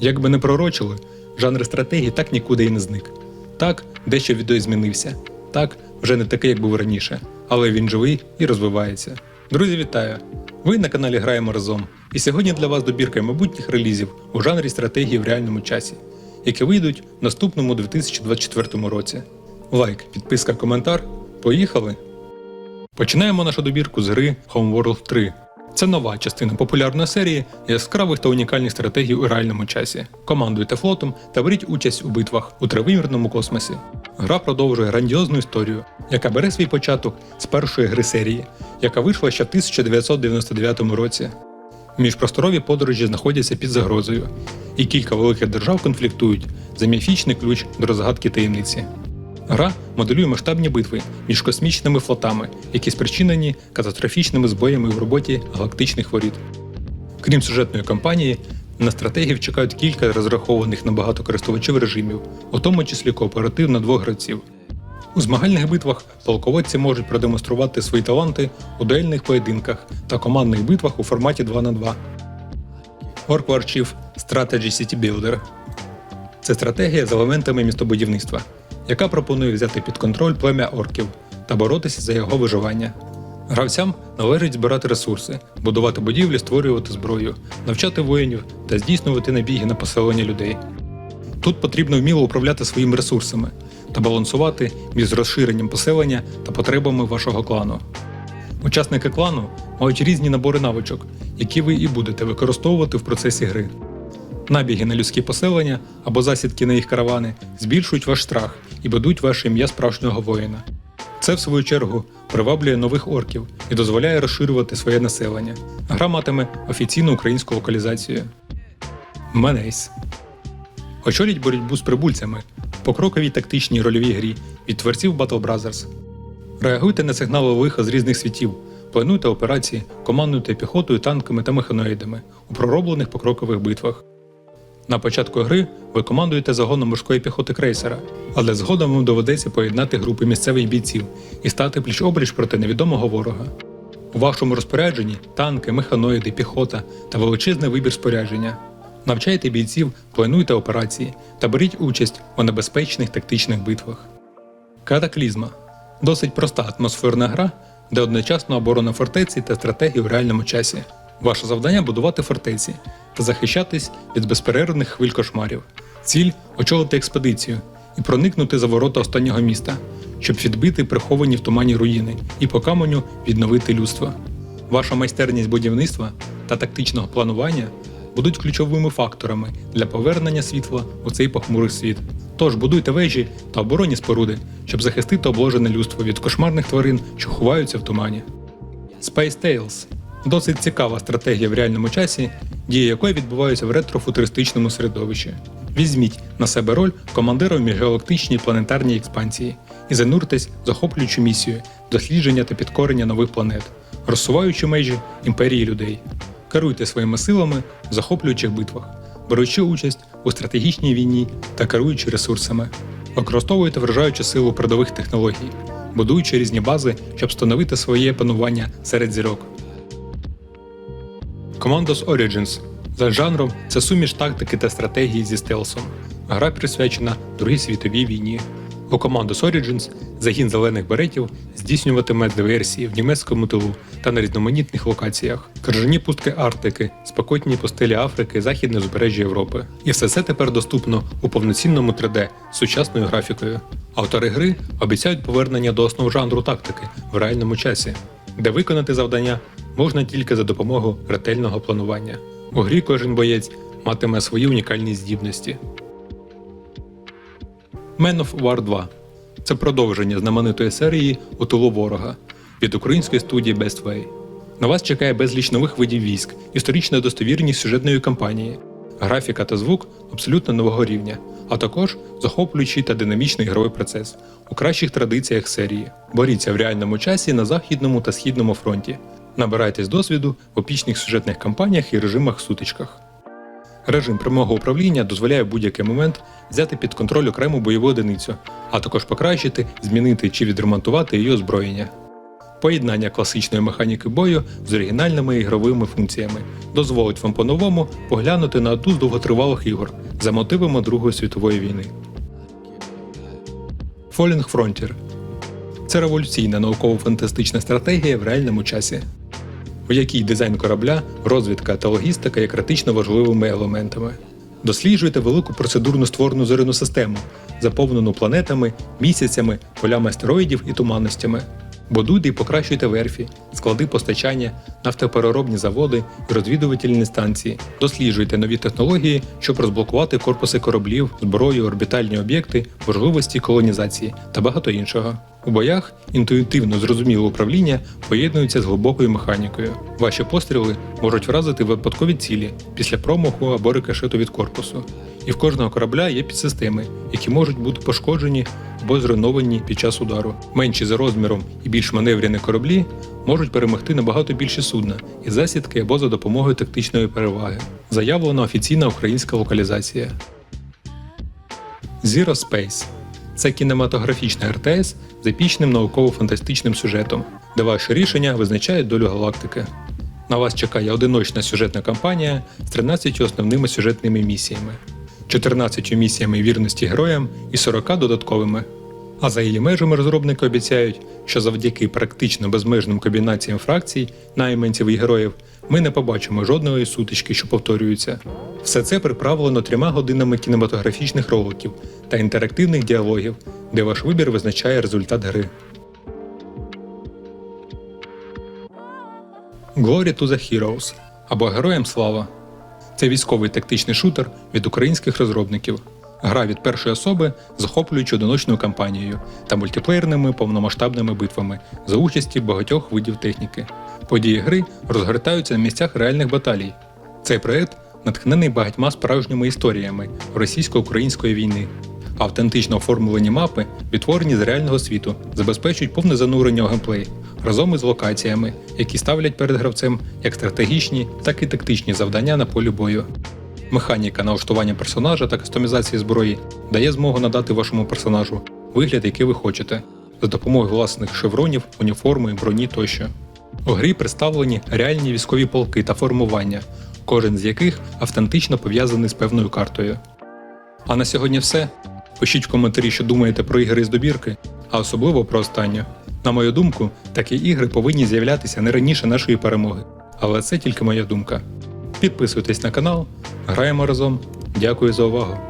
Як би не пророчили, жанр стратегії так нікуди і не зник. Так, дещо відео змінився. Так, вже не такий, як був раніше, але він живий і розвивається. Друзі, вітаю! Ви на каналі Граємо разом. І сьогодні для вас добірка майбутніх релізів у жанрі стратегії в реальному часі, які вийдуть в наступному 2024 році. Лайк, підписка, коментар. Поїхали! Починаємо нашу добірку з гри Homeworld 3. Це нова частина популярної серії яскравих та унікальних стратегій у реальному часі. Командуйте флотом та беріть участь у битвах у тривимірному космосі. Гра продовжує грандіозну історію, яка бере свій початок з першої гри серії, яка вийшла ще в 1999 році. Міжпросторові подорожі знаходяться під загрозою, і кілька великих держав конфліктують за міфічний ключ до розгадки таємниці. Гра моделює масштабні битви між космічними флотами, які спричинені катастрофічними збоями в роботі галактичних воріт. Крім сюжетної кампанії, на стратегів чекають кілька розрахованих на багато користувачів режимів, у тому числі кооператив на двох гравців. У змагальних битвах полководці можуть продемонструвати свої таланти у дуельних поєдинках та командних битвах у форматі 2 на 2 Orc War Strategy City Builder це стратегія з елементами містобудівництва, яка пропонує взяти під контроль плем'я орків та боротися за його виживання. Гравцям належить збирати ресурси, будувати будівлі, створювати зброю, навчати воїнів та здійснювати набіги на поселення людей. Тут потрібно вміло управляти своїми ресурсами та балансувати між розширенням поселення та потребами вашого клану. Учасники клану мають різні набори навичок, які ви і будете використовувати в процесі гри. Набіги на людські поселення або засідки на їх каравани збільшують ваш страх і будуть ваше ім'я справжнього воїна. Це, в свою чергу, приваблює нових орків і дозволяє розширювати своє населення. Гра матиме офіційну українську локалізацію. Менейс. Очоліть боротьбу з прибульцями в покроковій тактичній рольовій грі від творців Battle Brothers. Реагуйте на сигнали лиха з різних світів, плануйте операції, командуйте піхотою, танками та механоїдами у пророблених покрокових битвах. На початку гри ви командуєте загоном морської піхоти крейсера, але згодом вам доведеться поєднати групи місцевих бійців і стати пліч-обліч проти невідомого ворога. У вашому розпорядженні танки, механоїди, піхота та величезний вибір спорядження. Навчайте бійців, плануйте операції та беріть участь у небезпечних тактичних битвах. Катаклізма досить проста атмосферна гра, де одночасно оборона фортеці та стратегії в реальному часі. Ваше завдання будувати фортеці та захищатись від безперервних хвиль кошмарів. Ціль очолити експедицію і проникнути за ворота останнього міста, щоб відбити приховані в тумані руїни і по каменю відновити людство. Ваша майстерність будівництва та тактичного планування будуть ключовими факторами для повернення світла у цей похмурий світ. Тож будуйте вежі та оборонні споруди, щоб захистити обложене людство від кошмарних тварин, що ховаються в тумані. Space Tales досить цікава стратегія в реальному часі, дії якої відбуваються в ретрофутуристичному середовищі. Візьміть на себе роль командира в міжгалактичній планетарній експансії і зануртесь в захоплюючу місію дослідження та підкорення нових планет, розсуваючи межі імперії людей. Керуйте своїми силами в захоплюючих битвах, беручи участь у стратегічній війні та керуючи ресурсами. Використовуйте вражаючу силу передових технологій, будуючи різні бази, щоб встановити своє панування серед зірок. Commandos Origins за жанром це суміш тактики та стратегії зі стелсом. Гра присвячена Другій світовій війні. У Commandos Origins загін зелених беретів здійснюватиме диверсії в німецькому тилу та на різноманітних локаціях, крижані пустки Арктики, спекотні пустелі Африки, західне узбережжя Європи. І все це тепер доступно у повноцінному 3D з сучасною графікою. Автори гри обіцяють повернення до основ жанру тактики в реальному часі, де виконати завдання можна тільки за допомогою ретельного планування. У грі кожен боєць матиме свої унікальні здібності. Man of War 2 це продовження знаменитої серії у тилу ворога від української студії Best Way. На вас чекає безліч нових видів військ, історична достовірність сюжетної кампанії, графіка та звук абсолютно нового рівня, а також захоплюючий та динамічний ігровий процес у кращих традиціях серії. Боріться в реальному часі на західному та східному фронті. Набирайтесь досвіду в епічних сюжетних кампаніях і режимах сутичках. Режим прямого управління дозволяє в будь-який момент взяти під контроль окрему бойову одиницю, а також покращити, змінити чи відремонтувати її озброєння. Поєднання класичної механіки бою з оригінальними ігровими функціями дозволить вам по-новому поглянути на одну з довготривалих ігор за мотивами Другої світової війни. Falling Frontier це революційна науково-фантастична стратегія в реальному часі, у якій дизайн корабля, розвідка та логістика є критично важливими елементами. Досліджуйте велику процедурно створену зоряну систему, заповнену планетами, місяцями, полями астероїдів і туманностями. Будуйте і покращуйте верфі, склади постачання, нафтопереробні заводи і розвідувальні станції. Досліджуйте нові технології, щоб розблокувати корпуси кораблів, зброю, орбітальні об'єкти, можливості колонізації та багато іншого. У боях інтуїтивно зрозуміле управління поєднується з глибокою механікою. Ваші постріли можуть вразити випадкові цілі після промаху або рикошету від корпусу. І в кожного корабля є підсистеми, які можуть бути пошкоджені або зруйновані під час удару. Менші за розміром і більш маневрені кораблі можуть перемогти набагато більше судна із засідки або за допомогою тактичної переваги. Заявлена офіційна українська локалізація. Zero Space це кінематографічна РТС з епічним науково-фантастичним сюжетом, де ваші рішення визначають долю галактики. На вас чекає одиночна сюжетна кампанія з 13 основними сюжетними місіями, 14 місіями вірності героям і 40 додатковими. А за її межами розробники обіцяють, що завдяки практично безмежним комбінаціям фракцій, найманців і героїв ми не побачимо жодної сутички, що повторюються. Все це приправлено трьома годинами кінематографічних роликів та інтерактивних діалогів, де ваш вибір визначає результат гри. Glory to the Heroes або Героям Слава. Це військовий тактичний шутер від українських розробників. Гра від першої особи, захоплюючи одиночною кампанією та мультиплеєрними повномасштабними битвами за участі багатьох видів техніки. Події гри розгортаються на місцях реальних баталій. Цей проект натхнений багатьма справжніми історіями російсько-української війни. Автентично оформлені мапи, відтворені з реального світу, забезпечують повне занурення у геймплей разом із локаціями, які ставлять перед гравцем як стратегічні, так і тактичні завдання на полі бою. Механіка налаштування персонажа та кастомізації зброї дає змогу надати вашому персонажу вигляд, який ви хочете, за допомогою власних шевронів, уніформи, броні тощо. У грі представлені реальні військові полки та формування, кожен з яких автентично пов'язаний з певною картою. А на сьогодні все. Пишіть в коментарі, що думаєте про ігри з добірки, а особливо про останню. На мою думку, такі ігри повинні з'являтися не раніше нашої перемоги. Але це тільки моя думка. Підписуйтесь на канал, граємо разом. Дякую за увагу!